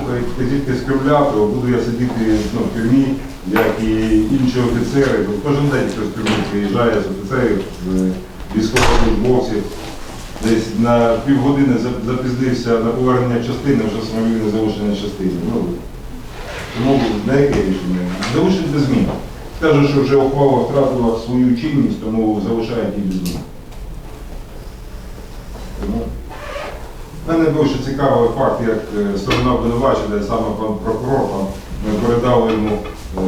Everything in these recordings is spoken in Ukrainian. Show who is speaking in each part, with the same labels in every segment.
Speaker 1: слухають вказівки з Кремля, то буду я сидіти ну, в тюрмі, як і інші офіцери. Бо Кожен день хтось з тюрми приїжджає з офіцерів, з військовослужбовців. Десь на півгодини за- запізнився на повернення частини, вже самовільне залишення частини. Ну, тому деяке рішення. Залишить без змін. Скажу, що вже ухвала втратила свою чинність, тому залишають її без змін. Мене більше цікавий факт, як е, сторона обвинувачення, саме пан прокурор, ми передали йому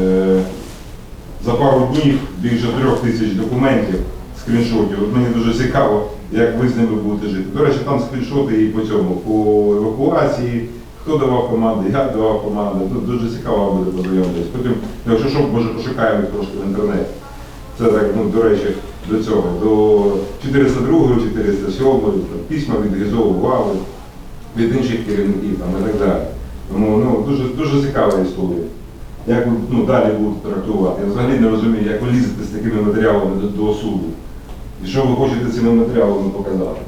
Speaker 1: е, за пару днів більше трьох тисяч документів, скріншотів. От мені дуже цікаво, як ви з ними будете жити. До речі, там скріншоти і по цьому, по евакуації, хто давав команди, як давав команди. Ну, дуже цікаво буде познайомитись. Потім, якщо що, може пошукаємо трошки в інтернеті. Це так, ну, до речі, до цього, до 402, 407, там, письма від Гізову від інших керівників там, і так далі. Тому ну, дуже, дуже цікава історія. Як ну, далі будете трактувати? Я взагалі не розумію, як ви лізете з такими матеріалами до, до суду. І що ви хочете цими матеріалами показати?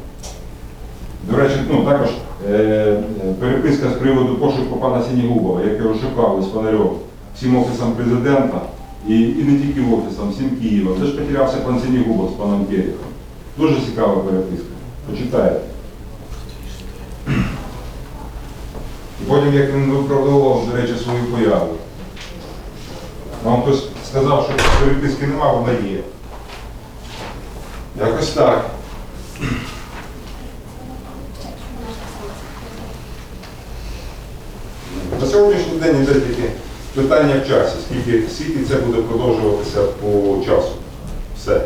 Speaker 1: До речі, ну, також е, переписка з приводу пошуку пана Сінігубова, якого шукали з Фонарем всім офісом президента і, і не тільки офісом, всім Києвом. Де ж потерявся пан Сінігубов з паном Керіхом. Дуже цікава переписка. Почитайте. І потім, як він виправдовував, до речі, свою появу. Вам хтось сказав, що переписки нема, вона є. Якось так. На сьогоднішній день йде тільки питання в часі, скільки, скільки це буде продовжуватися по часу. Все.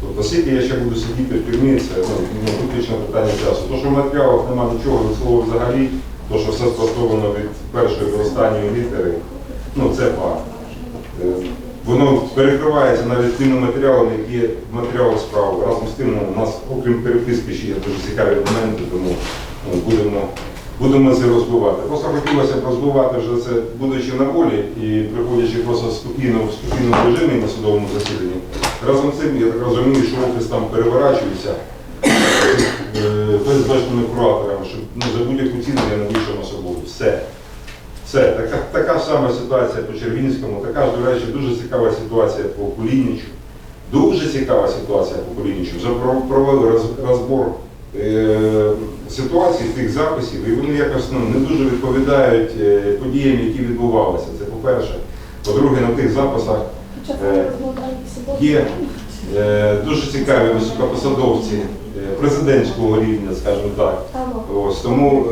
Speaker 1: Тобто, скільки я ще буду сидіти в тюрмі, це ну, виключно питання часу. То, що в матеріалах немає нічого від слова взагалі, то, що все спростовано від першої до останньої літери, ну це факт. Е, Воно перекривається навіть тими матеріалами, які є в матеріалах справи. Разом з тим, у нас, окрім переписки, ще є дуже цікаві моменти, тому ну, будемо, будемо це розбивати. Просто хотілося б розбивати вже це, будучи на волі і приходячи просто спокійно в спокійному режимі на судовому засіданні. Разом з цим, я так розумію, що офіс там переворачується е, безбачними кураторами, щоб ну, за будь-яку ціну я навішав на собою. Все. Все, така, така ж сама ситуація по Червінському, така ж, до речі, дуже цікава ситуація по Кулінічу. Дуже цікава ситуація по Кулінічу. Вже провели розбор е, ситуації тих записів, і вони якось ну, не дуже відповідають е, подіям, які відбувалися. Це по-перше. По-друге, на тих записах Е, є дуже цікаві високопосадовці президентського рівня, скажімо так. Ось тому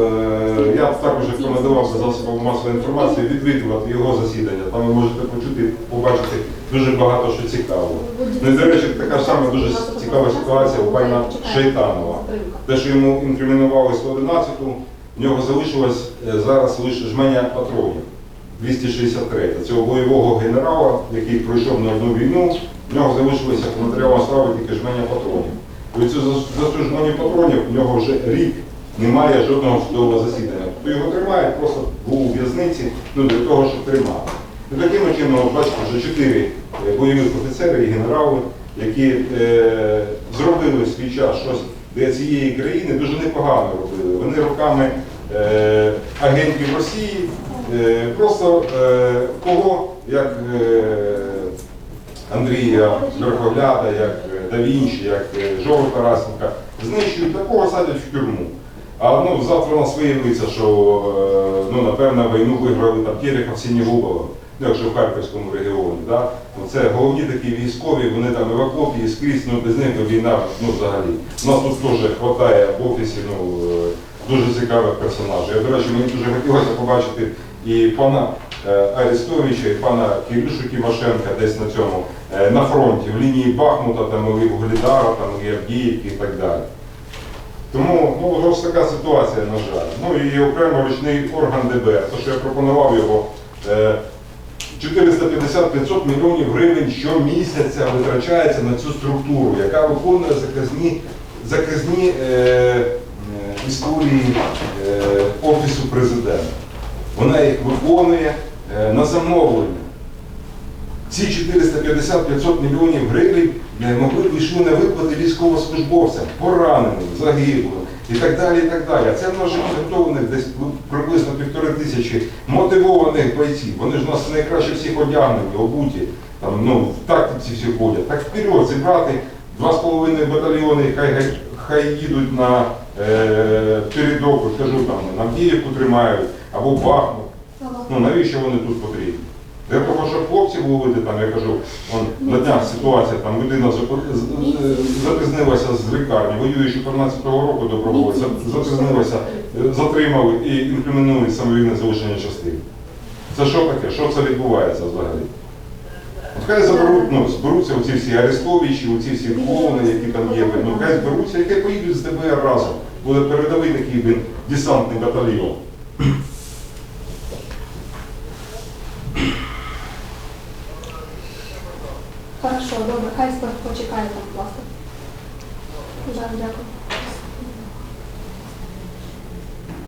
Speaker 1: я також рекомендував засобам масової інформації відвідувати його засідання. Там ви можете почути, побачити дуже багато що цікавого. Ну і до речі, така ж сама дуже цікава ситуація у пана Шейтанова. Те, що йому інкримінували 111-ту, в нього залишилось е, зараз лише жменя патронів. 263 цього бойового генерала, який пройшов на одну війну, в нього залишилося по матеріалам справи тільки жменя патронів. І оцю за- цю жменю патронів в нього вже рік немає жодного судового засідання. Тобто його тримають просто був у в'язниці ну, для того, щоб тримати. І таким чином, бачите, вже чотири е, бойових офіцери і генерали, які е, зробили свій час щось для цієї країни, дуже непогано робили. Вони руками е, агентів Росії е, просто е, кого, як е, Андрія Верхогляда, як е, Да як е, Жору Тарасенка, знищують такого садять в тюрму. А ну, завтра у нас виявиться, що е, ну, напевно війну виграли там Терехов Сінігубова, якщо в Харківському регіоні. Да? Ну, це головні такі військові, вони там і скрізь, ну без них війна ну, взагалі. У нас тут теж вистачає в офісі ну, е, дуже цікавих персонажів. Я, до речі, мені дуже хотілося побачити і пана е, Арестовича, і пана Кирюшу Тимошенка десь на цьому, е, на фронті, в лінії Бахмута, там, і в Глідара, там, і Авдіївки і так далі. Тому ну, ось така ситуація, на жаль. Ну і окремо ручний орган ДБР, то що я пропонував його. Е, 450-500 мільйонів гривень щомісяця витрачається на цю структуру, яка виконує заказні, заказні е, е, історії е, Офісу президента. Вона їх виконує е, на замовлення. Ці 450-500 мільйонів гривень могли б йшли на виплати військовослужбовцям, пораненим, загиблим, і так далі, і так далі. А це в нас підготовлених десь приблизно півтори тисячі мотивованих бойців. Вони ж у нас найкраще всіх одягнені, обуті, там, ну, в тактиці всі ходять. Так вперед, зібрати два з половиною батальйони, хай, хай, їдуть на е, передок, кажу, там, на Авдіївку тримають, або Бахмут. Ну навіщо вони тут потрібні? Для того, щоб хлопці ловити, там, я кажу, он, на днях ситуація, там людина запо- з- з- запізнилася з лікарні, воює 14-го року добровольця, за- запізнилася, е, затримали і інкримінують самовільне залишення частини. Це що таке? Що це відбувається взагалі? От хай заберуть, ну, зберуться оці всі арестовичі, оці всі клоуни, які там є, ну хай зберуться, які поїдуть з ДБР разом. Буде передовий такий десантний батальйон.
Speaker 2: Хорошо, добре, хай почекає там, будь ласка. Дякую.